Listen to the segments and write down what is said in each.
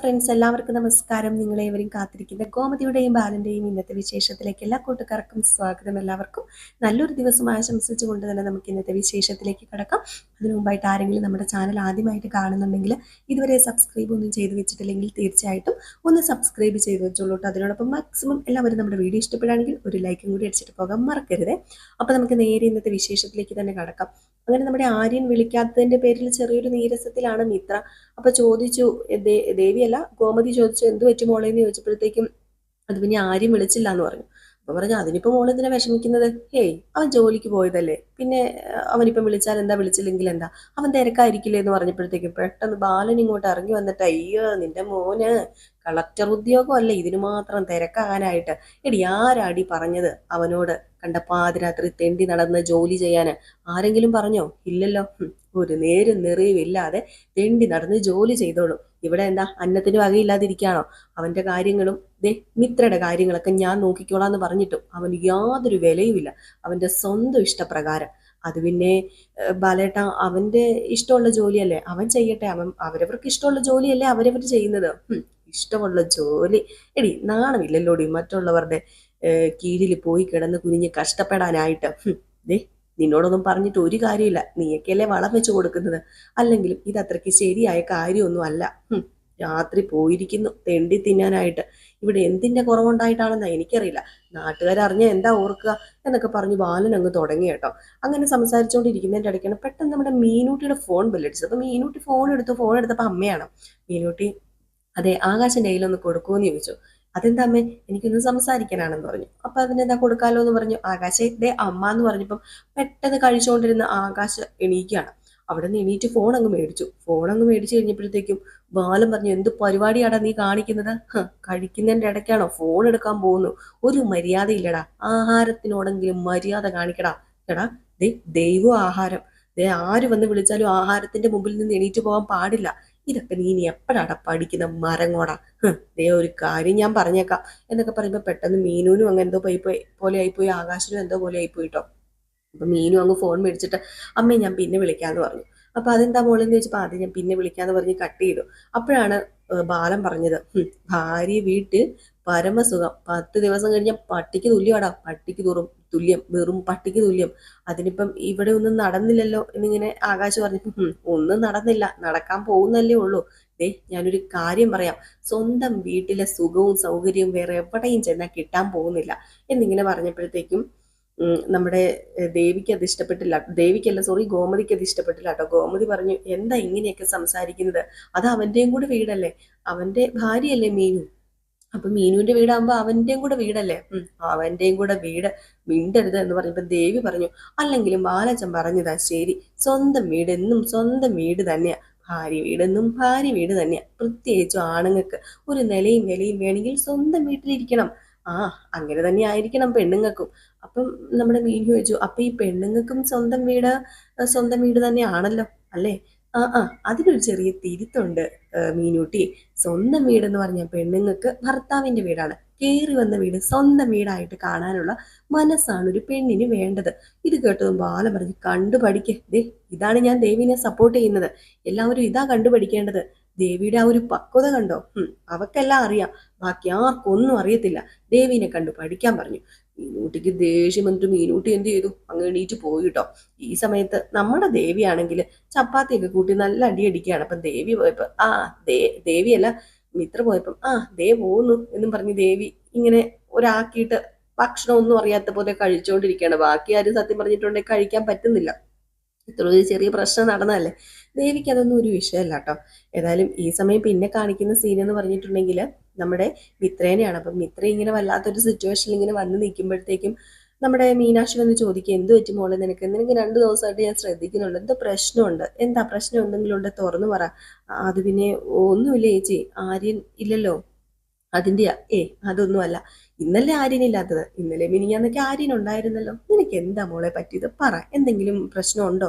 Friends എല്ലാവർക്കും നമസ്കാരം. നിങ്ങളേവരും കാത്തിരിക്കുന്ന ഗോമതിയുടെയും ബാലന്റെയും ഇന്നത്തെ വിശേഷത്തിലേക്ക് എല്ലാ കൂട്ടുകാർക്കും സ്വാഗതം. എല്ലാവർക്കും നല്ലൊരു ദിവസം ആശംസിച്ചുകൊണ്ട് തന്നെ നമുക്ക് ഇന്നത്തെ വിശേഷത്തിലേക്ക് കിടക്കാം. അതിനു മുമ്പായിട്ട് ആരെങ്കിലും നമ്മുടെ ചാനൽ ആദ്യമായിട്ട് കാണുന്നുണ്ടെങ്കിൽ ഇതുവരെ സബ്സ്ക്രൈബ് ഒന്നും ചെയ്ത് വെച്ചിട്ടില്ലെങ്കിൽ തീർച്ചയായിട്ടും ഒന്ന് സബ്സ്ക്രൈബ് ചെയ്ത് വെച്ചോളൂ അതിനോടൊപ്പം മാക്സിമം എല്ലാവരും നമ്മുടെ വീഡിയോ ഇഷ്ടപ്പെടുകയാണെങ്കിൽ ഒരു ലൈക്കും കൂടി അടിച്ചിട്ട് പോകാൻ മറക്കരുത്. അപ്പോൾ നമുക്ക് നേരെ ഇന്നത്തെ വിശേഷത്തിലേക്ക് തന്നെ കിടക്കാം. അങ്ങനെ നമ്മുടെ ആര്യൻ വിളിക്കാത്തതിന്റെ പേരിൽ ചെറിയൊരു നീരസത്തിലാണ് മിത്ര. അപ്പൊ ചോദിച്ചു ദേവിയല്ല ഗോമതി ചോദിച്ചു എന്ത് പറ്റി എന്ന് ചോദിച്ചപ്പോഴത്തേക്കും അത് പിന്നെ ആര്യം വിളിച്ചില്ല എന്ന് പറഞ്ഞു. അപ്പൊ പറഞ്ഞു അതിനിപ്പോ മോൾ എന്തിനാ വിഷമിക്കുന്നത്? ഹേയ് അവൻ ജോലിക്ക് പോയതല്ലേ. പിന്നെ അവനിപ്പം വിളിച്ചാൽ എന്താ വിളിച്ചില്ലെങ്കിൽ എന്താ? അവൻ തിരക്കായിരിക്കില്ലേ? എന്ന് പറഞ്ഞപ്പോഴത്തേക്കും പെട്ടെന്ന് ബാലൻ ഇങ്ങോട്ട് ഇറങ്ങി വന്നിട്ട് അയ്യോ നിന്റെ മോന് കളക്ടർ ഉദ്യോഗമല്ല? ഇതിനു മാത്രം തിരക്കാകാനായിട്ട്. എടി ആരാടി പറഞ്ഞത്? അവനോട് കണ്ട പാതിരാത്രി തെണ്ടി നടന്ന് ജോലി ചെയ്യാന്. ആരെങ്കിലും പറഞ്ഞോ? ഇല്ലല്ലോ. ഒരു നേരും നിറയുമില്ലാതെ തെണ്ടി നടന്ന് ജോലി ചെയ്തോളും. ഇവിടെ എന്താ അന്നത്തിന് വകയില്ലാതിരിക്കാണോ അവന്റെ കാര്യങ്ങളും ദേ മിത്രയുടെ കാര്യങ്ങളൊക്കെ ഞാൻ നോക്കിക്കോളാന്ന് പറഞ്ഞിട്ടും അവന് യാതൊരു വിലയുമില്ല. അവന്റെ സ്വന്തം ഇഷ്ടപ്രകാരം. അത് പിന്നെ ബാലേട്ട അവന്റെ ഇഷ്ടമുള്ള ജോലിയല്ലേ? അവൻ ചെയ്യട്ടെ. അവൻ അവരവർക്ക് ഇഷ്ടമുള്ള ജോലിയല്ലേ അവരവർ ചെയ്യുന്നത്? ഇഷ്ടമുള്ള ജോലി. എടി നാണമില്ലല്ലോടി മറ്റുള്ളവരുടെ കീഴിൽ പോയി കിടന്ന് കുനിഞ്ഞ് കഷ്ടപ്പെടാനായിട്ട്. ദേ നിന്നോടൊന്നും പറഞ്ഞിട്ട് ഒരു കാര്യമില്ല. നീയൊക്കെയല്ലേ വളം വെച്ച് കൊടുക്കുന്നത്? അല്ലെങ്കിലും ഇത് അത്രയ്ക്ക് ശരിയായ കാര്യമൊന്നും അല്ല രാത്രി പോയിരിക്കുന്നു. തെണ്ടി തിന്നാനായിട്ട്. ഇവിടെ എന്തിന്റെ കുറവുണ്ടായിട്ടാണെന്ന് എനിക്കറിയില്ല. നാട്ടുകാരറിഞ്ഞ എന്താ ഓർക്കുക എന്നൊക്കെ പറഞ്ഞ് ബാലൻ അങ്ങ് തുടങ്ങി കേട്ടോ. അങ്ങനെ സംസാരിച്ചുകൊണ്ടിരിക്കുന്നതിന്റെ ഇടയ്ക്കാണ് പെട്ടെന്ന് നമ്മുടെ മീനൂട്ടിയുടെ ഫോൺ ബില്ലടിച്ചത്. അപ്പൊ മീനൂട്ടി ഫോൺ എടുത്തു. ഫോൺ എടുത്തപ്പോൾ അമ്മയാണ് മീനൂട്ടി അതെ ആകാശം കയ്യിലൊന്ന് കൊടുക്കുമെന്ന് ചോദിച്ചു. അതെന്താ അമ്മേ? എനിക്കൊന്ന് സംസാരിക്കാനാണെന്ന് പറഞ്ഞു. അപ്പൊ അതിനെന്താ കൊടുക്കാലോ എന്ന് പറഞ്ഞു. ആകാശ ദേ അമ്മ എന്ന് പറഞ്ഞപ്പം പെട്ടെന്ന് കഴിച്ചുകൊണ്ടിരുന്ന ആകാശ് എണീക്കുകയാണ്. അവിടെ നിന്ന് എണീറ്റ് ഫോൺ അങ്ങ് മേടിച്ചു. ഫോൺ അങ്ങ് മേടിച്ചു കഴിഞ്ഞപ്പോഴത്തേക്കും ബാലം പറഞ്ഞു എന്ത് പരിപാടിയാടാ നീ കാണിക്കുന്നത്? കഴിക്കുന്നതിന്റെ ഇടയ്ക്കാണോ ഫോൺ എടുക്കാൻ പോകുന്നു? ഒരു മര്യാദയില്ലടാ. ആഹാരത്തിനോടെങ്കിലും മര്യാദ കാണിക്കടാ. എടാ ദേ ദൈവ ആഹാരം. ദേ ആര് വന്ന് വിളിച്ചാലും ആഹാരത്തിന്റെ മുമ്പിൽ നിന്ന് എണീറ്റ് പോകാൻ പാടില്ല. ഇതൊക്കെ നീ ഇനി എപ്പോഴാടാ പഠിക്കുന്ന മരങ്ങോടാ? ദേ ഒരു കാര്യം ഞാൻ പറഞ്ഞേക്കാം. എന്നൊക്കെ പറയുമ്പോൾ പെട്ടെന്ന് മീനുവിനും അങ്ങ് എന്തോ പോയി പോയി പോലെ ആയിപ്പോയി ആകാശനും എന്തോ പോലെ ആയിപ്പോയി കേട്ടോ അപ്പം മീനു അങ്ങ് ഫോൺ മേടിച്ചിട്ട് അമ്മേ ഞാൻ പിന്നെ വിളിക്കാമെന്ന് പറഞ്ഞു. അപ്പോൾ അതെന്താ മോളെന്ന് ചോദിച്ചപ്പോൾ ആദ്യം ഞാൻ പിന്നെ വിളിക്കാമെന്ന് പറഞ്ഞ് കട്ട് ചെയ്തു. അപ്പോഴാണ് ബാലം ബാലൻ പറഞ്ഞത് "ഹും, ഭാര്യ വീട്ടിൽ പരമസുഖം. പത്ത് ദിവസം കഴിഞ്ഞ പട്ടിക്ക് തുല്യമാടാ. പട്ടിക്ക് തുറും തുല്യം വെറും പട്ടിക്ക് തുല്യം. അതിനിപ്പം ഇവിടെ ഒന്നും നടന്നില്ലല്ലോ എന്നിങ്ങനെ ആകാശ് പറഞ്ഞു ഒന്നും നടന്നില്ല. നടക്കാൻ പോകുന്നല്ലേ ഉള്ളൂ. ദേ ഞാനൊരു കാര്യം പറയാം. സ്വന്തം വീട്ടിലെ സുഖവും സൗകര്യവും വേറെ എവിടെയും ചെന്നാൽ കിട്ടാൻ പോകുന്നില്ല. എന്നിങ്ങനെ പറഞ്ഞപ്പോഴത്തേക്കും നമ്മുടെ ദേവിക്ക് അത് ഇഷ്ടപ്പെട്ടില്ല. ദേവിക്കല്ല സോറി ഗോമതിക്ക് അത് ഇഷ്ടപ്പെട്ടില്ല കേട്ടോ ഗോമതി പറഞ്ഞു എന്താ ഇങ്ങനെയൊക്കെ സംസാരിക്കുന്നത്? അത് അവന്റെയും കൂടെ വീടല്ലേ? അവന്റെ ഭാര്യയല്ലേ മീനു? അപ്പൊ മീനുവിന്റെ വീടാകുമ്പോ അവന്റെയും കൂടെ വീടല്ലേ? അവന്റെയും കൂടെ വീട് മിണ്ടരുത് എന്ന് പറഞ്ഞപ്പോ ദേവി പറഞ്ഞു. അല്ലെങ്കിലും ബാലച്ചൻ പറഞ്ഞതാ ശരി. സ്വന്തം വീട് എന്നും സ്വന്തം വീട് തന്നെയാ. ഭാര്യ വീടെന്നും ഭാര്യ വീട് തന്നെയാ. പ്രത്യേകിച്ചും ആണുങ്ങൾക്ക് ഒരു നിലയും വിലയും വേണമെങ്കിൽ സ്വന്തം വീട്ടിലിരിക്കണം. ആ അങ്ങനെ തന്നെ ആയിരിക്കണം പെണ്ണുങ്ങൾക്കും. അപ്പം നമ്മുടെ മീനു ചോദിച്ചു അപ്പൊ ഈ പെണ്ണുങ്ങൾക്കും സ്വന്തം വീട് സ്വന്തം വീട് തന്നെയാണല്ലോ അല്ലേ? ആ ആ അതിനൊരു ചെറിയ തിരുത്തുണ്ട് മീനൂട്ടി. സ്വന്തം വീടെന്ന് പറഞ്ഞ പെണ്ണുങ്ങൾക്ക് ഭർത്താവിന്റെ വീടാണ്. കയറി വന്ന വീട് സ്വന്തം വീടായിട്ട് കാണാനുള്ള മനസ്സാണ് ഒരു പെണ്ണിന് വേണ്ടത്. ഇത് കേട്ടതും ബാലം പറഞ്ഞ് കണ്ടുപഠിക്കേ. ദേ ഇതാണ് ഞാൻ ദേവിനെ സപ്പോർട്ട് ചെയ്യുന്നത്. എല്ലാവരും ഇതാ കണ്ടുപഠിക്കേണ്ടത്. ദേവിയുടെ ആ ഒരു പക്വത കണ്ടോ? അവക്കെല്ലാം അറിയാം. ബാക്കി ആർക്കും ഒന്നും അറിയത്തില്ല. ദേവീനെ കണ്ടു പഠിക്കാൻ പറഞ്ഞു. മീനൂട്ടിക്ക് ദേഷ്യം വന്നിട്ട് മീനൂട്ടി എന്ത് ചെയ്തു? അങ്ങ് എണീറ്റ് പോയി കേട്ടോ. ഈ സമയത്ത് നമ്മുടെ ദേവിയാണെങ്കിൽ ചപ്പാത്തിയൊക്കെ കൂട്ടി നല്ല അടിയടിക്കുകയാണ്. അപ്പം ദേവി പോയപ്പോൾ ആ ദേ ദേവിയല്ല മിത്ര പോയപ്പം ആ ദേ പോകുന്നു എന്നും പറഞ്ഞ് ദേവി ഇങ്ങനെ ഒരാക്കിയിട്ട് ഭക്ഷണം ഒന്നും അറിയാത്ത പോലെ കഴിച്ചുകൊണ്ടിരിക്കുകയാണ് ബാക്കി ആരും സത്യം പറഞ്ഞിട്ടുണ്ടെങ്കിൽ കഴിക്കാൻ പറ്റുന്നില്ല. ഇത്ര ഒരു ചെറിയ പ്രശ്നം നടന്നതല്ലേ? ദേവിക്ക് അതൊന്നും ഒരു വിഷയമല്ല കേട്ടോ. ഏതായാലും ഈ സമയം പിന്നെ കാണിക്കുന്ന സീൻ എന്ന് പറഞ്ഞിട്ടുണ്ടെങ്കിൽ നമ്മുടെ മിത്രേനെയാണ്. അപ്പം മിത്ര ഇങ്ങനെ വല്ലാത്തൊരു സിറ്റുവേഷനിൽ ഇങ്ങനെ വന്ന് നിൽക്കുമ്പോഴത്തേക്കും നമ്മുടെ മീനാക്ഷി വന്ന് ചോദിക്കുക എന്ത് പറ്റി മോളെ? നിനക്ക് നിനക്ക് രണ്ട് ദിവസമായിട്ട് ഞാൻ ശ്രദ്ധിക്കുന്നുണ്ട്. എന്തോ പ്രശ്നമുണ്ട്. എന്താ പ്രശ്നം എന്തെങ്കിലും ഉണ്ട്? തുറന്നു പറ. "ആ, അത് പിന്നെ ഒന്നുമില്ല ചേച്ചി. ആര്യൻ ഇല്ലല്ലോ. അതിന്റെയാ ഏ അതൊന്നുമല്ല. ഇന്നലെ ആര്യനില്ലാത്തത് ഇന്നലെ മിനിഞ്ഞാന്നൊക്കെ ആര്യൻ ഉണ്ടായിരുന്നല്ലോ. നിനക്ക് എന്താ മോളെ പറ്റിയത്? പറ. എന്തെങ്കിലും പ്രശ്നമുണ്ടോ?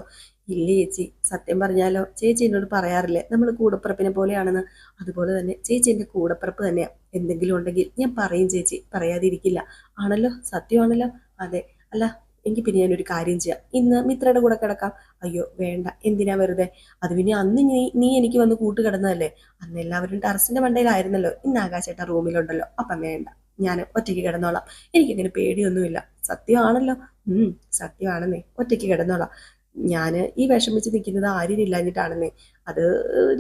ഇല്ല ചേച്ചി. സത്യം പറഞ്ഞാലോ ചേച്ചി എന്നോട് പറയാറില്ലേ നമ്മൾ കൂടപ്പിറപ്പിനെ പോലെയാണെന്ന്. അതുപോലെ തന്നെ ചേച്ചി എന്റെ കൂടപ്പിറപ്പ് തന്നെയാ. എന്തെങ്കിലും ഉണ്ടെങ്കിൽ ഞാൻ പറയും ചേച്ചി. പറയാതിരിക്കില്ല. ആണല്ലോ? സത്യമാണല്ലോ? അതെ. അല്ല എങ്കിൽ പിന്നെ ഞാനൊരു കാര്യം ചെയ്യാം. ഇന്ന് മിത്രയുടെ കൂടെ കിടക്കാം. അയ്യോ വേണ്ട. എന്തിനാ വെറുതെ? അത് പിന്നെ അന്ന് നീ നീ എനിക്ക് വന്ന് കൂട്ട് കിടന്നതല്ലേ അന്ന് എല്ലാവരും ടെറസിന്റെ മണ്ടയിലായിരുന്നല്ലോ. ഇന്ന് ആകാശേട്ട റൂമിലുണ്ടല്ലോ. അപ്പം വേണ്ട. ഞാൻ ഒറ്റയ്ക്ക് കിടന്നോളാം. എനിക്കങ്ങനെ പേടിയൊന്നുമില്ല. സത്യമാണല്ലോ. ഉം സത്യമാണെന്നേ. ഒറ്റയ്ക്ക് കിടന്നോളാം. ഞാൻ ഈ വിഷമിച്ച് നിൽക്കുന്നത് ആര്യനില്ലാഞ്ഞിട്ടാണെന്നേ. അത്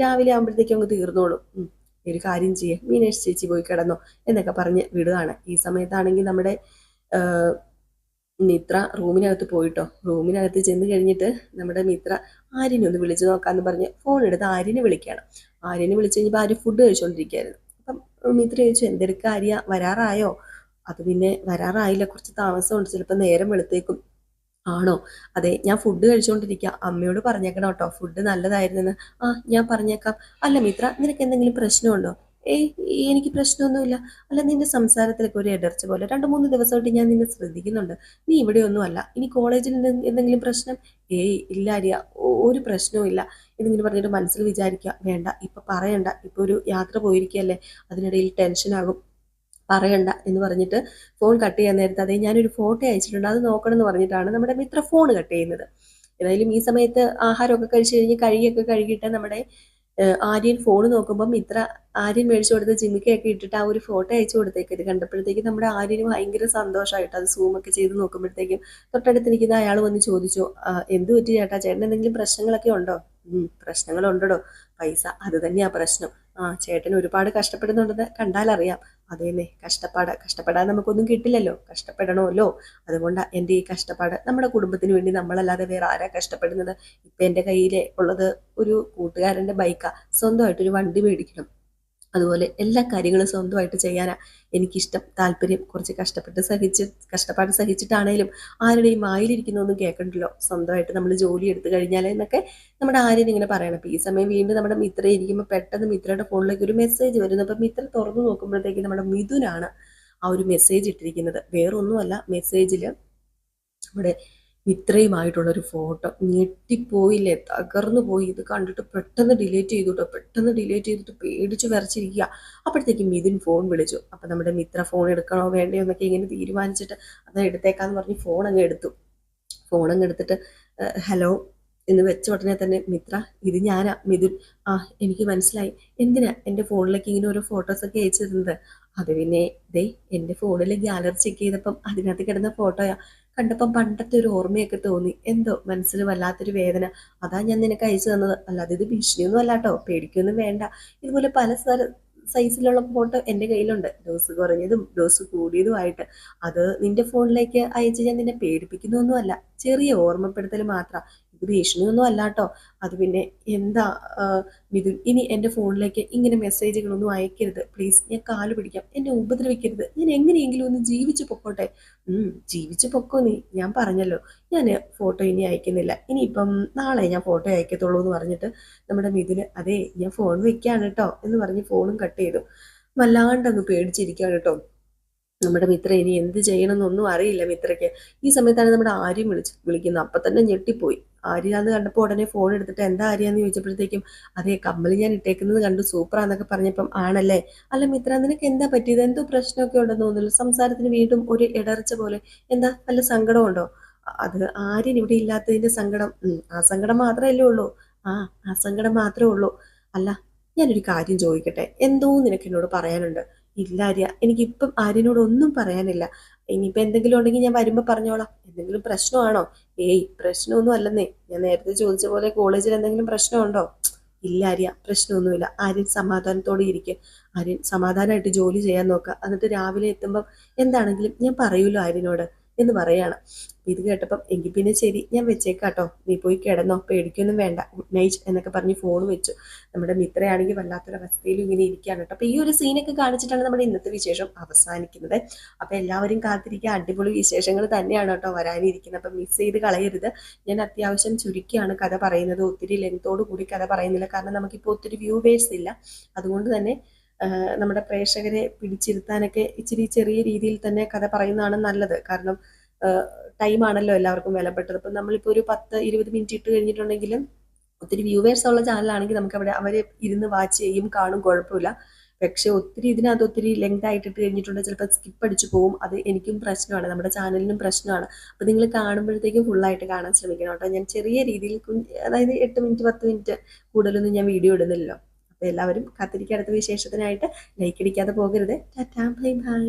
രാവിലെ ആകുമ്പോഴത്തേക്കും അങ്ങ് തീർന്നോളും. ഒരു കാര്യം ചെയ്യേ. മീനേഷ് ചേച്ചി പോയി കിടന്നോ എന്നൊക്കെ പറഞ്ഞ് വിടുകയാണ്. ഈ സമയത്താണെങ്കിൽ നമ്മുടെ മിത്ര റൂമിനകത്ത് പോയിട്ടോ? റൂമിനകത്ത് ചെന്ന് കഴിഞ്ഞിട്ട് നമ്മുടെ മിത്ര ആര്യനെ ഒന്ന് വിളിച്ചു നോക്കാന്ന് പറഞ്ഞ് ഫോൺ എടുത്ത് ആര്യനെ വിളിക്കുകയാണ്. ആര്യനെ വിളിച്ചു കഴിഞ്ഞപ്പോൾ ആര്യ ഫുഡ് കഴിച്ചുകൊണ്ടിരിക്കുകയായിരുന്നു മിത്ര ചോദിച്ചു എന്തെടുക്ക ആര്യ? വരാറായോ? അത് പിന്നെ വരാറായില്ല. കുറച്ച് താമസമുണ്ട്. ചിലപ്പോൾ നേരം വെളുത്തേക്കും. ആണോ? അതെ ഞാൻ ഫുഡ് കഴിച്ചുകൊണ്ടിരിക്കുക അമ്മയോട് പറഞ്ഞേക്കണം കേട്ടോ. ഫുഡ് നല്ലതായിരുന്നെന്ന്. ആ ഞാൻ പറഞ്ഞേക്കാം. അല്ല മിത്ര നിനക്ക് എന്തെങ്കിലും പ്രശ്നമുണ്ടോ? ഏയ് എനിക്ക് പ്രശ്നമൊന്നുമില്ല. അല്ല നിന്റെ സംസാരത്തിലൊക്കെ ഒരു ഇടർച്ച പോലെ. രണ്ട് മൂന്ന് ദിവസമായിട്ട് ഞാൻ നിന്നെ ശ്രദ്ധിക്കുന്നുണ്ട്. നീ ഇവിടെ അല്ല ഇനി കോളേജിൽ എന്തെങ്കിലും പ്രശ്നം? ഏയ് ഇല്ല അരിയ. ഒരു പ്രശ്നവും ഇല്ല എന്നിങ്ങനെ പറഞ്ഞിട്ട് മനസ്സിൽ വിചാരിക്കുക. വേണ്ട ഇപ്പൊ പറയണ്ട. ഇപ്പൊ ഒരു യാത്ര പോയിരിക്കുകയല്ലേ. അതിനിടയിൽ ടെൻഷനാകും. പറയണ്ട എന്ന് പറഞ്ഞിട്ട് ഫോൺ കട്ട് ചെയ്യാൻ നേരത്തെ അതേ ഞാനൊരു ഫോട്ടോ അയച്ചിട്ടുണ്ട്. അത് നോക്കണം എന്ന് പറഞ്ഞിട്ടാണ് നമ്മുടെ മിത്ര ഫോൺ കട്ട് ചെയ്യുന്നത്. ഏതായാലും ഈ സമയത്ത് ആഹാരമൊക്കെ കഴിച്ചു കഴിഞ്ഞ് കഴുകിയൊക്കെ കഴുകിയിട്ട് നമ്മുടെ ആര്യൻ ഫോൺ നോക്കുമ്പം ഇത്ര ആര്യൻ മേടിച്ചു കൊടുത്ത് ജിമിക്കയൊക്കെ ഇട്ടിട്ട് ആ ഒരു ഫോട്ടോ അയച്ചു കൊടുത്തേക്കരുത്. കണ്ടപ്പോഴത്തേക്കും നമ്മുടെ ആര്യന് ഭയങ്കര സന്തോഷമായിട്ട് അത് സൂമൊക്കെ ചെയ്ത് നോക്കുമ്പോഴത്തേക്കും തൊട്ടടുത്ത് എനിക്കിത് അയാൾ വന്ന് ചോദിച്ചു എന്ത് പറ്റി ചേട്ടാ? ചേട്ടൻ എന്തെങ്കിലും പ്രശ്നങ്ങളൊക്കെ ഉണ്ടോ? പ്രശ്നങ്ങളുണ്ടോ പൈസ അത് തന്നെയാ പ്രശ്നം. ആ ചേട്ടൻ ഒരുപാട് കഷ്ടപ്പെടുന്നുണ്ടെന്ന് കണ്ടാലറിയാം. അതേന്നെ. കഷ്ടപ്പാട് കഷ്ടപ്പെടാൻ നമുക്കൊന്നും കിട്ടില്ലല്ലോ. കഷ്ടപ്പെടണമല്ലോ. അതുകൊണ്ട് എന്റെ ഈ കഷ്ടപ്പാട്. നമ്മുടെ കുടുംബത്തിന് വേണ്ടി നമ്മളല്ലാതെ വേറെ ആരാ കഷ്ടപ്പെടുന്നത്? ഇപ്പം എന്റെ കയ്യിൽ ഉള്ളത് ഒരു കൂട്ടുകാരന്റെ ബൈക്കാ. സ്വന്തമായിട്ടൊരു വണ്ടി മേടിക്കണം. അതുപോലെ എല്ലാ കാര്യങ്ങളും സ്വന്തമായിട്ട് ചെയ്യാനാ എനിക്കിഷ്ടം. താല്പര്യം കുറച്ച് കഷ്ടപ്പെട്ട് സഹിച്ച് കഷ്ടപ്പാട് സഹിച്ചിട്ടാണേലും ആരുടെയും വായിലിരിക്കുന്നൊന്നും കേൾക്കണ്ടല്ലോ സ്വന്തമായിട്ട് നമ്മൾ ജോലി എടുത്തു കഴിഞ്ഞാൽ എന്നൊക്കെ നമ്മുടെ ആര്യൻ ഇങ്ങനെ പറയണം. അപ്പോൾ ഈ സമയം വീണ്ടും നമ്മുടെ മിത്ര ഇരിക്കുമ്പോൾ പെട്ടെന്ന് മിത്രയുടെ ഫോണിലേക്ക് ഒരു മെസ്സേജ് വരുന്നു. അപ്പോൾ മിത്ര തുറന്നു നോക്കുമ്പോഴത്തേക്ക് നമ്മുടെ മിഥുനാണ് ആ ഒരു മെസ്സേജ് ഇട്ടിരിക്കുന്നത്. വേറൊന്നുമല്ല മെസ്സേജിൽ നമ്മുടെ ഇത്രയുമായിട്ടുള്ളൊരു ഫോട്ടോ ഞെട്ടിപ്പോയില്ലേ? തകർന്നു പോയി. ഇത് കണ്ടിട്ട് പെട്ടെന്ന് ഡിലീറ്റ് ചെയ്തു പെട്ടെന്ന് ഡിലീറ്റ് ചെയ്തിട്ട് പേടിച്ച് വരച്ചിരിക്കുക അപ്പോഴത്തേക്കും മിഥുൻ ഫോൺ വിളിച്ചു. അപ്പം നമ്മുടെ മിത്ര ഫോൺ എടുക്കണോ വേണ്ടയോ എന്നൊക്കെ ഇങ്ങനെ തീരുമാനിച്ചിട്ട് അത് എടുത്തേക്കാന്ന് പറഞ്ഞ് ഫോൺ അങ്ങ് എടുത്തു. ഫോൺ അങ്ങ് എടുത്തിട്ട് ഹലോ എന്ന് വെച്ച ഉടനെ തന്നെ മിത്ര ഇത് ഞാനാ. മിഥുൻ. ആ എനിക്ക് മനസ്സിലായി. എന്തിനാ എന്റെ ഫോണിലേക്ക് ഇങ്ങനെ ഓരോ ഫോട്ടോസൊക്കെ അയച്ചു തരുന്നത് അത് പിന്നെ ദേ എന്റെ ഫോണിൽ ഗാലറി ചെക്ക് ചെയ്തപ്പം അതിനകത്ത് കിടന്ന ഫോട്ടോയാ കണ്ടപ്പം പണ്ടത്തെ ഒരു ഓർമ്മയൊക്കെ തോന്നി. എന്തോ മനസ്സിൽ വല്ലാത്തൊരു വേദന. അതാ ഞാൻ നിനക്ക് അയച്ചു തന്നത്. അല്ലാതെ ഇത് ഭീഷണിയൊന്നും അല്ലാട്ടോ പേടിക്കൊന്നും വേണ്ട. ഇതുപോലെ പല സ്ഥല സൈസിലുള്ള ഫോട്ടോ എന്റെ കയ്യിലുണ്ട്. ഡോസ് കുറഞ്ഞതും ഡോസ് കൂടിയതുമായിട്ട്. അത് നിന്റെ ഫോണിലേക്ക് അയച്ച് ഞാൻ നിന്നെ പേടിപ്പിക്കുന്നൊന്നുമല്ല. ചെറിയ ഓർമ്മപ്പെടുത്തൽ മാത്രം. ഇത് ഭീഷണിയൊന്നും അല്ല കേട്ടോ അത് പിന്നെ എന്താ മിഥുൻ ഇനി എന്റെ ഫോണിലേക്ക് ഇങ്ങനെ മെസ്സേജുകളൊന്നും അയക്കരുത്. പ്ലീസ് ഞാൻ കാൽ പിടിക്കാം. എന്നെ ഉപദ്രവിക്കരുത്. ഞാൻ എങ്ങനെയെങ്കിലും ഒന്ന് ജീവിച്ചു പൊക്കോട്ടെ. ജീവിച്ചു പൊക്കോ നീ. ഞാൻ പറഞ്ഞല്ലോ. ഞാൻ ഫോട്ടോ ഇനി അയക്കുന്നില്ല. ഇനിയിപ്പം നാളെ ഞാൻ ഫോട്ടോ അയക്കത്തുള്ളൂ എന്ന് പറഞ്ഞിട്ട് നമ്മുടെ മിഥുന് അതേ ഞാൻ ഫോൺ വെക്കാണ് കേട്ടോ എന്ന് പറഞ്ഞ് ഫോണും കട്ട് ചെയ്തു. വല്ലാണ്ടങ്ങ് പേടിച്ചിരിക്കുകയാണ് കേട്ടോ നമ്മുടെ മിത്ര ഇനി എന്ത് ചെയ്യണമെന്നൊന്നും അറിയില്ല മിത്രയ്ക്ക്. ഈ സമയത്താണ് നമ്മുടെ ആര്യം വിളിച്ച് വിളിക്കുന്നത്. അപ്പം തന്നെ ഞെട്ടിപ്പോയി. ആര്യ എന്ന് കണ്ടപ്പോൾ ഉടനെ ഫോൺ എടുത്തിട്ട് എന്താ ആര്യാന്ന് ചോദിച്ചപ്പോഴത്തേക്കും അതേ കമ്മലി ഞാൻ ഇട്ടേക്കുന്നത് കണ്ടു. സൂപ്പറാന്നൊക്കെ പറഞ്ഞപ്പം ആണല്ലേ? അല്ല മിത്ര നിനക്ക് എന്താ പറ്റിയത്? എന്തോ പ്രശ്നമൊക്കെ ഉണ്ടെന്ന് തോന്നുന്നു. സംസാരത്തിന് വീണ്ടും ഒരു ഇടർച്ച പോലെ. എന്താ? നല്ല സങ്കടമുണ്ടോ അത് ആര്യൻ ഇവിടെ ഇല്ലാത്തതിന്റെ സങ്കടം. ആ സങ്കടം മാത്രമല്ലേ ഉള്ളൂ. ആ ആ സങ്കടം മാത്രമേ ഉള്ളൂ. അല്ല ഞാനൊരു കാര്യം ചോദിക്കട്ടെ. എന്തോ നിനക്ക് എന്നോട് പറയാനുണ്ട്. ഇല്ല ആര്യ എനിക്കിപ്പം ആര്യനോട് ഒന്നും പറയാനില്ല. ഇനിയിപ്പോൾ എന്തെങ്കിലും ഉണ്ടെങ്കിൽ ഞാൻ വരുമ്പോൾ പറഞ്ഞോളാം. എന്തെങ്കിലും പ്രശ്നമാണോ? ഏയ് പ്രശ്നമൊന്നും അല്ലെന്നേ. ഞാൻ നേരത്തെ ചോദിച്ച പോലെ കോളേജിൽ എന്തെങ്കിലും പ്രശ്നമുണ്ടോ? ഇല്ല ആര്യ പ്രശ്നമൊന്നുമില്ല. ആര്യൻ സമാധാനത്തോടെ ഇരിക്കും. ആര്യൻ സമാധാനമായിട്ട് ജോലി ചെയ്യാൻ നോക്കുക എന്നിട്ട് രാവിലെ എത്തുമ്പോൾ എന്താണെങ്കിലും ഞാൻ പറയൂലോ ആര്യനോട്. എന്ന് പറയാണ്. ഇത് കേട്ടപ്പം എങ്കിൽ പിന്നെ ശരി ഞാൻ വെച്ചേക്കാട്ടോ. നീ പോയി കിടന്നോ. പേടിക്കൊന്നും വേണ്ട. ഗുഡ് നൈറ്റ് എന്നൊക്കെ പറഞ്ഞ് ഫോൺ വെച്ചു. നമ്മുടെ മിത്രയാണെങ്കിൽ വല്ലാത്തൊരവസ്ഥയിലും ഇങ്ങനെ ഇരിക്കുകയാണ് കേട്ടോ. അപ്പോൾ ഈ ഒരു സീനൊക്കെ കാണിച്ചിട്ടാണ് നമ്മുടെ ഇന്നത്തെ വിശേഷം അവസാനിക്കുന്നത്. അപ്പോൾ എല്ലാവരും കാത്തിരിക്കുക. അടിപൊളി വിശേഷങ്ങൾ തന്നെയാണ് കേട്ടോ വരാനിരിക്കുന്നത്. അപ്പം മിസ് ചെയ്ത് കളയരുത്. ഞാൻ അത്യാവശ്യം ചുരുക്കിയാണ് കഥ പറയുന്നത്. ഒത്തിരി ലെങ്തോട് കൂടി കഥ പറയുന്നില്ല. കാരണം നമുക്കിപ്പോൾ ഒത്തിരി വ്യൂവേഴ്സ് ഇല്ല. അതുകൊണ്ട് തന്നെ നമ്മുടെ പ്രേക്ഷകരെ പിടിച്ചിരുത്താനൊക്കെ ഇച്ചിരി ചെറിയ രീതിയിൽ തന്നെ കഥ പറയുന്നതാണ് നല്ലത്. കാരണം ടൈമാണല്ലോ എല്ലാവർക്കും വിലപ്പെട്ടത്. അപ്പം നമ്മളിപ്പോൾ ഒരു പത്ത് ഇരുപത് മിനിറ്റ് ഇട്ട് കഴിഞ്ഞിട്ടുണ്ടെങ്കിലും ഒത്തിരി വ്യൂവേഴ്സ് ഉള്ള ചാനലാണെങ്കിൽ നമുക്ക് അവിടെ അവർ ഇരുന്ന് വാച്ച് ചെയ്യും കാണും കുഴപ്പമില്ല. പക്ഷേ ഒത്തിരി ഇതിനകത്ത് ഒത്തിരി ലെങ്ത് ആയിട്ട് ഇട്ട് കഴിഞ്ഞിട്ടുണ്ട്. ചിലപ്പോൾ സ്കിപ്പ് അടിച്ചു പോകും അത് എനിക്കും പ്രശ്നമാണ്. നമ്മുടെ ചാനലിനും പ്രശ്നമാണ്. അപ്പോൾ നിങ്ങൾ കാണുമ്പോഴത്തേക്കും ഫുള്ളായിട്ട് കാണാൻ ശ്രമിക്കണം കേട്ടോ. ഞാൻ ചെറിയ രീതിയിൽ അതായത് എട്ട് മിനിറ്റ് പത്ത് മിനിറ്റ് കൂടുതലൊന്നും ഞാൻ വീഡിയോ ഇടുന്നില്ലല്ലോ. അപ്പോൾ എല്ലാവരും കാത്തിരിക്കുക അടുത്ത വിശേഷത്തിനായിട്ട് ലൈക്ക് അടിക്കാതെ പോകരുത്. Tata bye bye.